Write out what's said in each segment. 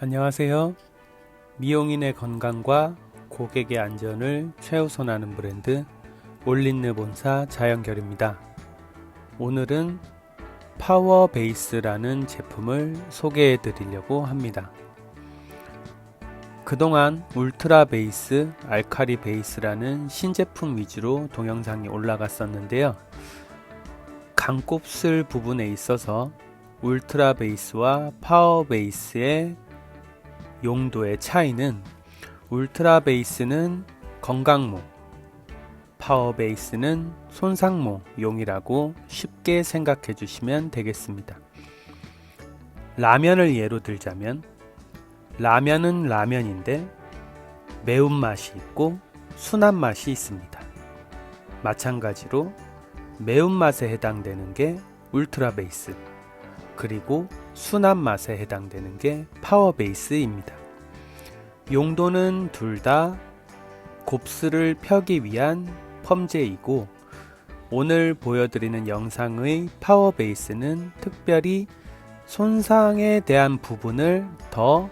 안녕하세요. 미용인의 건강과 고객의 안전을 최우선하는 브랜드 올린느 본사 자연결입니다. 오늘은 파워 베이스라는 제품을 소개해 드리려고 합니다. 그동안 울트라 베이스, 알카리 베이스라는 신제품 위주로 동영상이 올라갔었는데요. 강곱슬 부분에 있어서 울트라 베이스와 파워 베이스의 용도의 차이는 울트라 베이스는 건강모, 파워 베이스는 손상모 용이라고 쉽게 생각해 주시면 되겠습니다. 라면을 예로 들자면 라면은 라면인데 매운맛이 있고 순한 맛이 있습니다. 마찬가지로 매운맛에 해당되는 게 울트라 베이스 그리고 순한 맛에 해당되는 게 파워 베이스입니다. 용도는 둘 다 곱슬을 펴기 위한 펌제이고 오늘 보여드리는 영상의 파워 베이스는 특별히 손상에 대한 부분을 더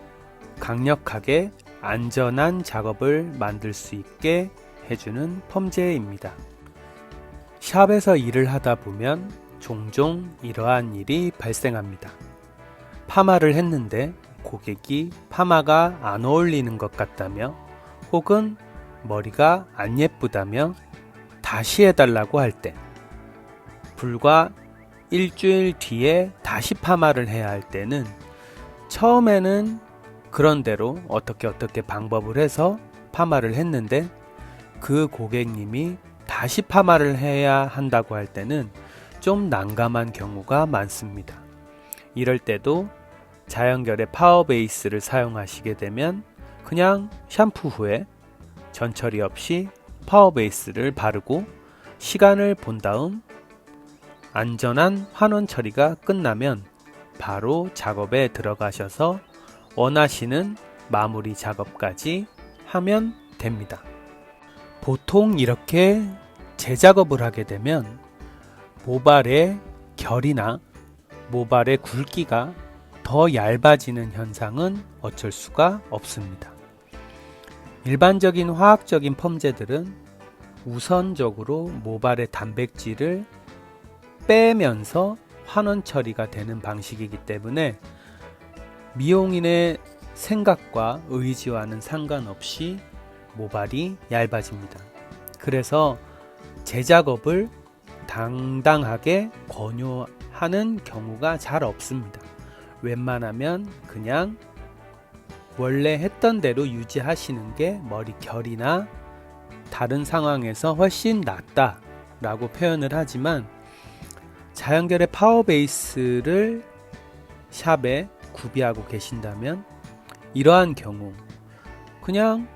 강력하게 안전한 작업을 만들 수 있게 해주는 펌제입니다. 샵에서 일을 하다 보면 종종 이러한 일이 발생합니다. 파마를 했는데 고객이 파마가 안 어울리는 것 같다며 혹은 머리가 안 예쁘다며 다시 해달라고 할 때 불과 일주일 뒤에 다시 파마를 해야 할 때는 처음에는 그런대로 어떻게 어떻게 방법을 해서 파마를 했는데 그 고객님이 다시 파마를 해야 한다고 할 때는 좀 난감한 경우가 많습니다. 이럴 때도 자연결의 파워 베이스를 사용하시게 되면 그냥 샴푸 후에 전처리 없이 파워 베이스를 바르고 시간을 본 다음 안전한 환원 처리가 끝나면 바로 작업에 들어가셔서 원하시는 마무리 작업까지 하면 됩니다. 보통 이렇게 재작업을 하게 되면 모발의 결이나 모발의 굵기가 더 얇아지는 현상은 어쩔 수가 없습니다. 일반적인 화학적인 펌제들은 우선적으로 모발의 단백질을 빼면서 환원 처리가 되는 방식이기 때문에 미용인의 생각과 의지와는 상관없이 모발이 얇아집니다. 그래서 재작업을 당당하게 권유하는 경우가 잘 없습니다. 웬만하면 그냥 원래 했던 대로 유지하시는 게 머리 결이나 다른 상황에서 훨씬 낫다 라고 표현을 하지만 자연결의 파워 베이스를 샵에 구비하고 계신다면 이러한 경우 그냥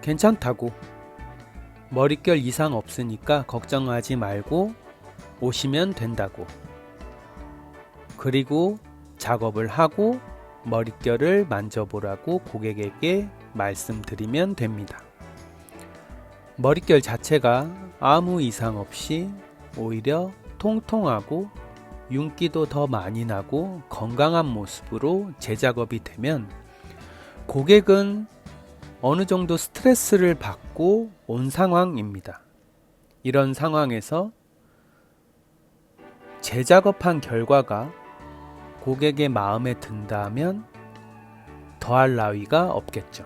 괜찮다고 머릿결 이상 없으니까 걱정하지 말고 오시면 된다고. 그리고 작업을 하고 머릿결을 만져보라고 고객에게 말씀드리면 됩니다. 머릿결 자체가 아무 이상 없이 오히려 통통하고 윤기도 더 많이 나고 건강한 모습으로 재작업이 되면 고객은 어느 정도 스트레스를 받고 온 상황입니다. 이런 상황에서 재작업한 결과가 고객의 마음에 든다면 더할 나위가 없겠죠.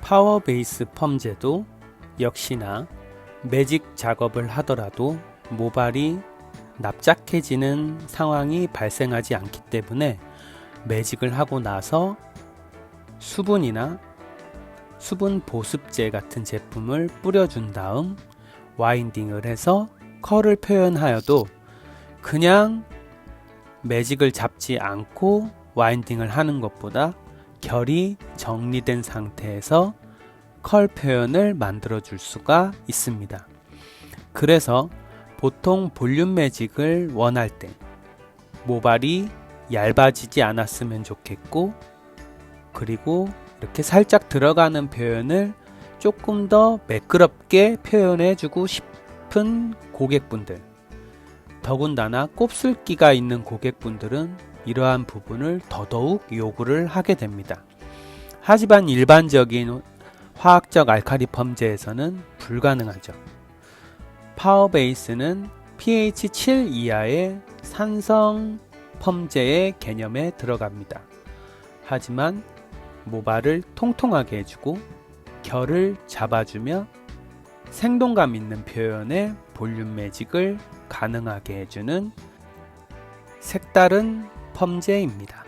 파워 베이스 펌제도 역시나 매직 작업을 하더라도 모발이 납작해지는 상황이 발생하지 않기 때문에 매직을 하고 나서 수분이나 수분 보습제 같은 제품을 뿌려준 다음 와인딩을 해서 컬을 표현하여도 그냥 매직을 잡지 않고 와인딩을 하는 것보다 결이 정리된 상태에서 컬 표현을 만들어 줄 수가 있습니다. 그래서 보통 볼륨 매직을 원할 때 모발이 얇아지지 않았으면 좋겠고 그리고 이렇게 살짝 들어가는 표현을 조금 더 매끄럽게 표현해 주고 싶은 고객분들 더군다나 곱슬기가 있는 고객분들은 이러한 부분을 더더욱 요구를 하게 됩니다. 하지만 일반적인 화학적 알카리 펌제에서는 불가능하죠. 파워베이스는 pH 7 이하의 산성 펌제의 개념에 들어갑니다. 하지만 모발을 통통하게 해주고 결을 잡아주며 생동감 있는 표현의 볼륨 매직을 가능하게 해주는 색다른 펌제입니다.